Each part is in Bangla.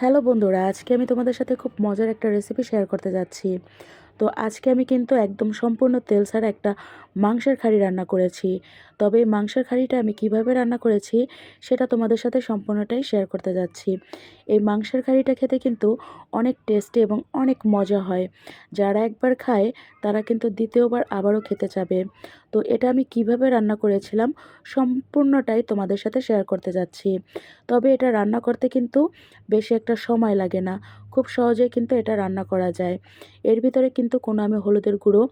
হ্যালো বন্ধুরা, আজকে আমি তোমাদের সাথে খুব মজার একটা রেসিপি শেয়ার করতে যাচ্ছি। তো আজকে আমি কিন্তু একদম সম্পূর্ণ তেল ছাড়া একটা মাংসের খাড়ি রান্না করেছি। তবে এই মাংসের খাড়িটা আমি কীভাবে রান্না করেছি, সেটা তোমাদের সাথে সম্পূর্ণটাই শেয়ার করতে যাচ্ছি। এই মাংসের খাড়িটা খেতে কিন্তু অনেক টেস্টি এবং অনেক মজা হয়। যারা একবার খায়, তারা কিন্তু দ্বিতীয়বার আবারও খেতে চাবে। তো এটা আমি কীভাবে রান্না করেছিলাম সম্পূর্ণটাই তোমাদের সাথে শেয়ার করতে যাচ্ছি। তবে এটা রান্না করতে কিন্তু বেশি একটা সময় লাগে না। খুব সহজেই কিন্তু এটা রান্না করা যায়। এর ভিতরে কিন্তু কোনো আমি হলুদের গুঁড়ো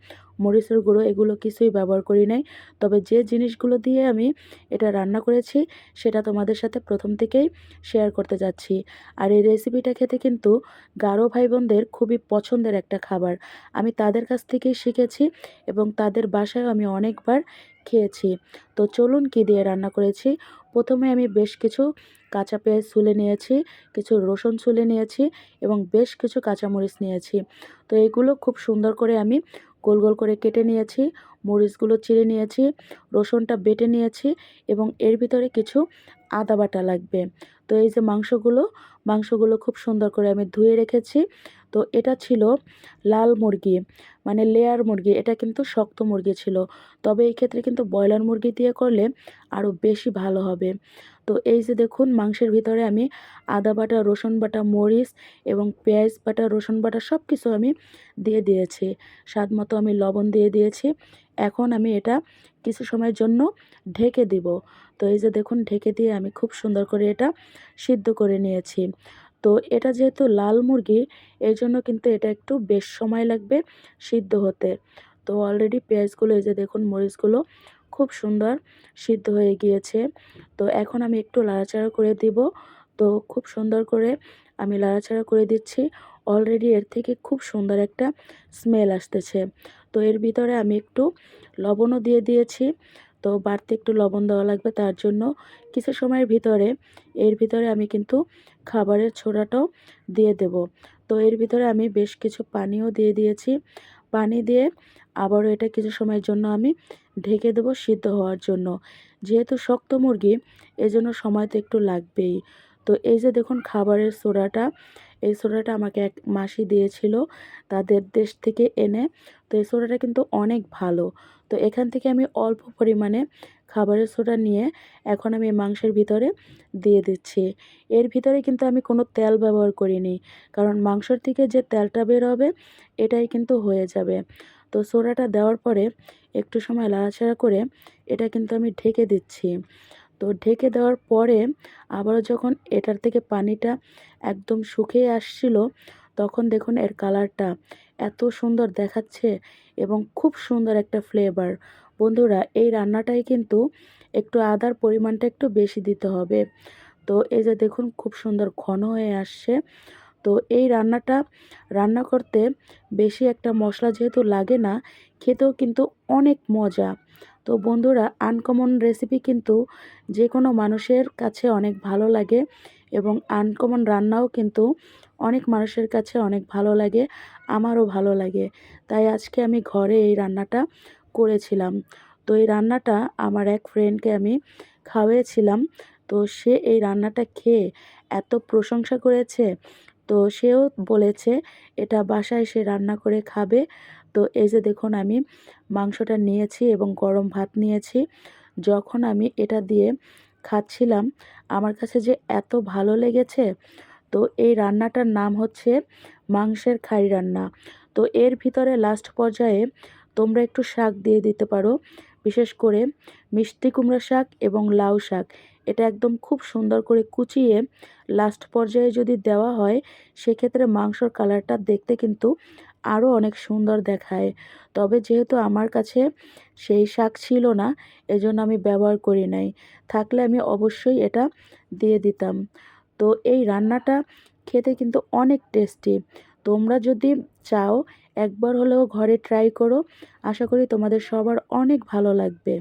মরিচের গুঁড়ো এগুলো কিছুই ব্যবহার করি নাই। তবে যে জিনিসগুলো দিয়ে আমি এটা রান্না করেছি, সেটা তোমাদের সাথে প্রথম থেকেই শেয়ার করতে যাচ্ছি। আর এই রেসিপিটা খেতে কিন্তু গারো ভাই বোনদের খুবই পছন্দের একটা খাবার। আমি তাদের কাছ থেকেই শিখেছি এবং তাদের বাসায়ও আমি অনেকবার খেয়েছি। তো চলুন কি দিয়ে রান্না করেছি? প্রথমে আমি বেশ কিছু কাঁচা পেঁয়াজ ছুলে নিয়েছি, কিছু রসুন ছুলে নিয়েছি এবং বেশ কিছু কাঁচামরিচ নিয়েছি। তো এগুলো খুব সুন্দর করে আমি গোল গোল করে কেটে নিয়েছি, মরিচগুলো চিড়ে নিয়েছি, রসুনটা বেটে নিয়েছি এবং এর ভিতরে কিছু আদা বাটা লাগবে। তো এই যে মাংসগুলো মাংসগুলো খুব সুন্দর করে আমি ধুয়ে রেখেছি। তো এটা ছিল লাল মুরগি মানে লেয়ার মুরগি, এটা কিন্তু শক্ত মুরগি ছিল। তবে এই ক্ষেত্রে কিন্তু ব্রয়লার মুরগি দিয়ে করলে আরও বেশি ভালো হবে। তো এই যে দেখুন, মাংসের ভিতরে আমি আদা বাটা, রসুন বাটা, মরিচ এবং পেঁয়াজ বাটা, রসুন বাটা সব কিছু আমি দিয়ে দিয়েছি। স্বাদ মতো আমি লবণ দিয়ে দিয়েছি। এখন আমি এটা কিছু সময়ের জন্য ঢেকে দিব। তো এই যে দেখুন, ঢেকে দিয়ে আমি খুব সুন্দর করে এটা সিদ্ধ করে নিয়েছি। তো এটা যেহেতু লাল মুরগি এই জন্য কিন্তু এটা একটু বেশ সময় লাগবে সিদ্ধ হতে। তো অলরেডি পেঁয়াজগুলো, এই যে দেখুন, মরিচগুলো খুব সুন্দর সিদ্ধ হয়ে গিয়েছে। তো এখন আমি একটু লাড়াচাড়া করে দিব। তো খুব সুন্দর করে আমি লাড়াচাড়া করে দিচ্ছি। অলরেডি এর থেকে খুব সুন্দর একটা স্মেল আসতেছে। তো এর ভিতরে আমি একটু লবণও দিয়ে দিয়েছি। তো বাড়তি একটু লবণ দেওয়া লাগবে তার জন্য। কিছু সময়ের ভিতরে, এর ভিতরে আমি কিন্তু খাবারের ছোড়াটাও দিয়ে দেব। তো এর ভিতরে আমি বেশ কিছু পানিও দিয়ে দিয়েছি। পানি দিয়ে আবারও এটা কিছু সময়ের জন্য আমি ঢেকে দেবো সিদ্ধ হওয়ার জন্য। যেহেতু শক্ত মুরগি, এজন্য সময় তো একটু লাগবেই। তো এই যে দেখুন খাবারের সোডাটা, এই সোডাটা আমাকে এক মাসি দিয়েছিল তাদের দেশ থেকে এনে। তো এই সোডাটা কিন্তু অনেক ভালো। তো এখান থেকে আমি অল্প পরিমাণে খাবারের সোডা নিয়ে এখন আমি মাংসের ভিতরে দিয়ে দিচ্ছি। এর ভিতরে কিন্তু আমি কোনো তেল ব্যবহার করিনি, কারণ মাংসর থেকে যে তেলটা বের হবে, এটাই কিন্তু হয়ে যাবে। তো সোডাটা দেওয়ার পরে একটু সময় লাড়াচাড়া করে এটা কিন্তু আমি ঢেকে দিচ্ছি। তো ঢেকে দেওয়ার পরে আবারও যখন এটার থেকে পানিটা একদম শুকিয়ে আসছিল, তখন দেখুন এর কালারটা এত সুন্দর দেখাচ্ছে এবং খুব সুন্দর একটা ফ্লেভার বন্ধুরা, এই রান্নাটাই কিন্তু একটু আদার পরিমাণটা একটু বেশি দিতে হবে। তো এই যে দেখুন খুব সুন্দর ঘন হয়ে আসছে। তো এই রান্নাটা রান্না করতে বেশি একটা মশলা যেহেতু লাগে না, খেতেও কিন্তু অনেক মজা। তো বন্ধুরা আনকমন রেসিপি কিন্তু যে কোনো মানুষের কাছে অনেক ভালো লাগে এবং আনকমন রান্নাও কিন্তু অনেক মানুষের কাছে অনেক ভালো লাগে, আমারও ভালো লাগে। তাই আজকে আমি ঘরে এই রান্নাটা করেছিলাম। তো এই রান্নাটা আমার এক ফ্রেন্ডকে আমি খাওয়িয়েছিলাম। তো সে এই রান্নাটা খেয়ে এত প্রশংসা করেছে তো সেও বলেছে, এটা বাসায় সে রান্না করে খাবে। তো এই যে দেখুন আমি মাংসটা নিয়েছি এবং গরম ভাত নিয়েছি। যখন আমি এটা দিয়ে খাচ্ছিলাম, আমার কাছে যে এত ভালো লেগেছে, তো এই রান্নাটার নাম হচ্ছে মাংসের খাই রান্না। তো এর ভিতরে লাস্ট পর্যায়ে তোমরা একটু শাক দিয়ে দিতে পারো, বিশেষ করে মিষ্টি কুমড়া শাক এবং লাউ শাক। এটা একদম খুব সুন্দর করে কুচিয়ে লাস্ট পর্যায়ে যদি দেওয়া হয়, সেক্ষেত্রে মাংসর কালারটা দেখতে কিন্তু আরও অনেক সুন্দর দেখায়। তবে যেহেতু আমার কাছে সেই শাক ছিল না, এজন্য আমি ব্যবহার করি নাই। থাকলে আমি অবশ্যই এটা দিয়ে দিতাম। তো এই রান্নাটা খেতে কিন্তু অনেক টেস্টি তোমরা যদি চাও, একবার হলেও ঘরে ট্রাই করো। আশা করি তোমাদের সবার অনেক ভালো লাগবে।